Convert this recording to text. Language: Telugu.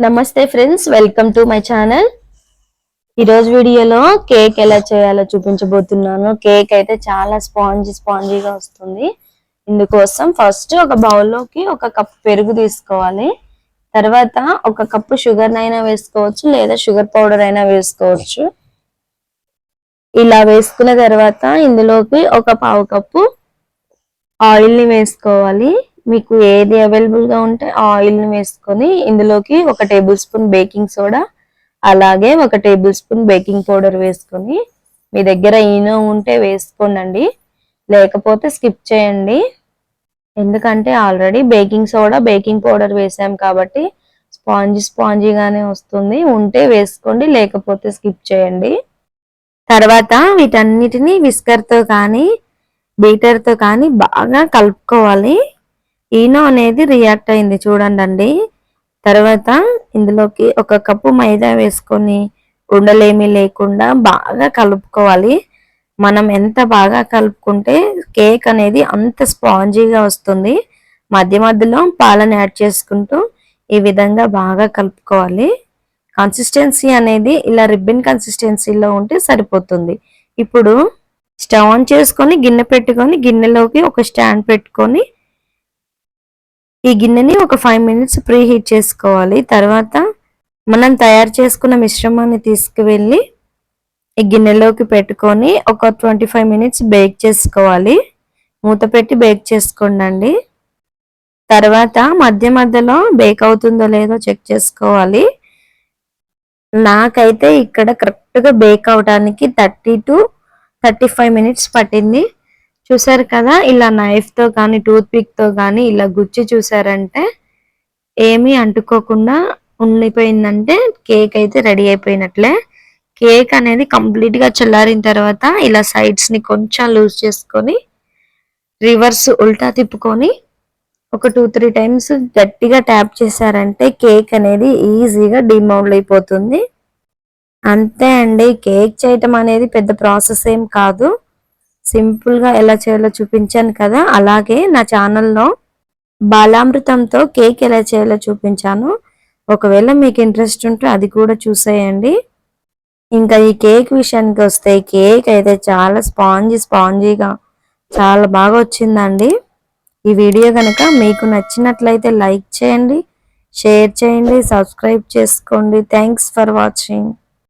నమస్తే friends welcome to my channel. ఈరోజు వీడియోలో కేక్ ఎలా చేయాలో చూపించబోతున్నాను. కేక్ అయితే చాలా స్పాంజీ స్పాంజీగా వస్తుంది. ఇందుకోసం ఫస్ట్ ఒక బౌల్లోకి ఒక కప్ పెరుగు తీసుకోవాలి. తర్వాత ఒక కప్పు షుగర్ అయినా వేసుకోవచ్చు లేదా షుగర్ పౌడర్ అయినా వేసుకోవచ్చు. ఇలా వేసుకున్న తర్వాత ఇందులోకి ఒక పావు కప్పు ఆయిల్ని వేసుకోవాలి. మీకు ఏది అవైలబుల్గా ఉంటే ఆయిల్ని వేసుకొని ఇందులోకి ఒక టేబుల్ స్పూన్ బేకింగ్ సోడా అలాగే ఒక టేబుల్ స్పూన్ బేకింగ్ పౌడర్ వేసుకొని మీ దగ్గర ఈనో ఉంటే వేసుకోండి లేకపోతే స్కిప్ చేయండి. ఎందుకంటే already baking soda baking powder వేసాం కాబట్టి స్పాంజీ స్పాంజీగానే వస్తుంది. ఉంటే వేసుకోండి లేకపోతే స్కిప్ చేయండి. తర్వాత వీటన్నిటిని విస్కర్తో కానీ బీటర్తో కానీ బాగా కలుపుకోవాలి. ఈనో అనేది రియాక్ట్ అయింది చూడండి అండి తర్వాత ఇందులోకి ఒక కప్పు మైదా వేసుకొని ఉండలేమి లేకుండా బాగా కలుపుకోవాలి. మనం ఎంత బాగా కలుపుకుంటే కేక్ అనేది అంత స్పాంజీగా వస్తుంది. మధ్య మధ్యలో పాలను యాడ్ చేసుకుంటూ ఈ విధంగా బాగా కలుపుకోవాలి. కన్సిస్టెన్సీ అనేది ఇలా రిబ్బన్ కన్సిస్టెన్సీలో ఉంటే సరిపోతుంది. ఇప్పుడు స్టవ్ ఆన్ చేసుకొని గిన్నె పెట్టుకొని గిన్నెలోకి ఒక స్టాండ్ పెట్టుకొని ఈ గిన్నెని ఒక ఫైవ్ మినిట్స్ ప్రీ హీట్ చేసుకోవాలి. తర్వాత మనం తయారు చేసుకున్న మిశ్రమాన్ని తీసుకువెళ్ళి ఈ గిన్నెలోకి పెట్టుకొని ఒక ట్వంటీ ఫైవ్ మినిట్స్ బేక్ చేసుకోవాలి. మూత పెట్టి బేక్ చేసుకోండి తర్వాత మధ్య మధ్యలో బేక్ అవుతుందో లేదో చెక్ చేసుకోవాలి. నాకైతే ఇక్కడ కరెక్ట్గా బేక్ అవడానికి thirty to thirty five minutes పట్టింది. చూసారు కదా ఇలా నైఫ్తో కానీ టూత్ పిక్తో కానీ ఇలా గుచ్చి చూసారంటే ఏమీ అంటుకోకుండా ఉండిపోయిందంటే కేక్ అయితే రెడీ అయిపోయినట్లే. కేక్ అనేది కంప్లీట్గా చల్లారిన తర్వాత ఇలా సైడ్స్ని కొంచెం లూజ్ చేసుకొని రివర్స్ ఉల్టా తిప్పుకొని ఒక టూ త్రీ టైమ్స్ గట్టిగా ట్యాప్ చేశారంటే కేక్ అనేది ఈజీగా డిమౌండ్ అయిపోతుంది. అంతే అండి కేక్ చేయటం అనేది పెద్ద ప్రాసెస్ ఏం కాదు. సింపుల్గా ఎలా చేయాలో చూపించాను కదా అలాగే నా ఛానల్లో బాలామృతంతో కేక్ ఎలా చేయాలో చూపించాను. ఒకవేళ మీకు ఇంట్రెస్ట్ ఉంటే అది కూడా చూసేయండి. ఇంకా ఈ కేక్ విషయానికి వస్తే కేక్ అయితే చాలా స్పాంజీ స్పాంజీగా చాలా బాగా వచ్చిందండి. ఈ వీడియో కనుక మీకు నచ్చినట్లయితే లైక్ చేయండి షేర్ చేయండి సబ్స్క్రైబ్ చేసుకోండి. Thanks for watching.